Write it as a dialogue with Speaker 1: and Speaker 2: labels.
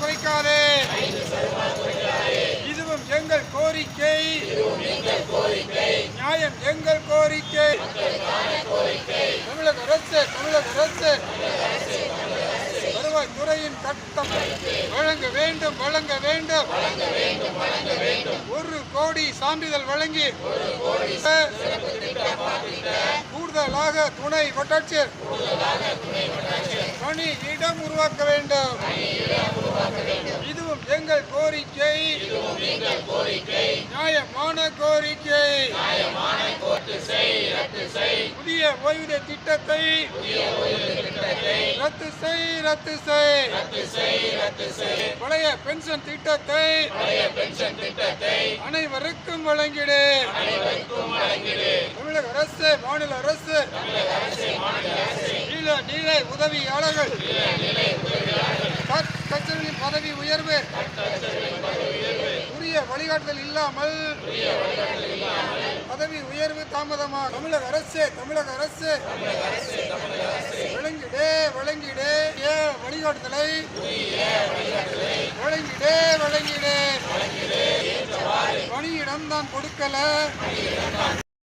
Speaker 1: குறைக்காதே. இதுவும் எங்கள் கோரிக்கை. நியாயம் எங்கள் கோரிக்கை. தமிழக அரசு தமிழக அரசு. வருவாய் துறையின் கட்டம். வழங்க வேண்டும் வழங்க வேண்டும். ஒரு கோடி சான்றிதழ் வழங்கி கூடுதலாக துணை வட்டாட்சியர் பணி இடம் உருவாக்க வேண்டும். இதுவும் எங்கள் கோரிக்கை. நியாயமான கோரிக்கை. புதிய ஓய்வூதிய திட்டத்தை ரத்து செய் ரத்து செய். பழைய பென்ஷன் திட்டத்தை அனைவருக்கும் வழங்கிடு தமிழக அரசு மாநில அரசு நீல நீலை உதவியாளர்கள் கட்சிகளின் பதவி உயர்வு உரிய வழிகாட்டுதல் இல்லாமல் பதவி உயர்வு தாமதமா தமிழக அரசு தமிழக அரசு. வழங்கிடு வழங்கிடு வழிகாட்டுதலை வழங்கிடே வழங்கிடே. பணியிடம் தான் கொடுக்கல.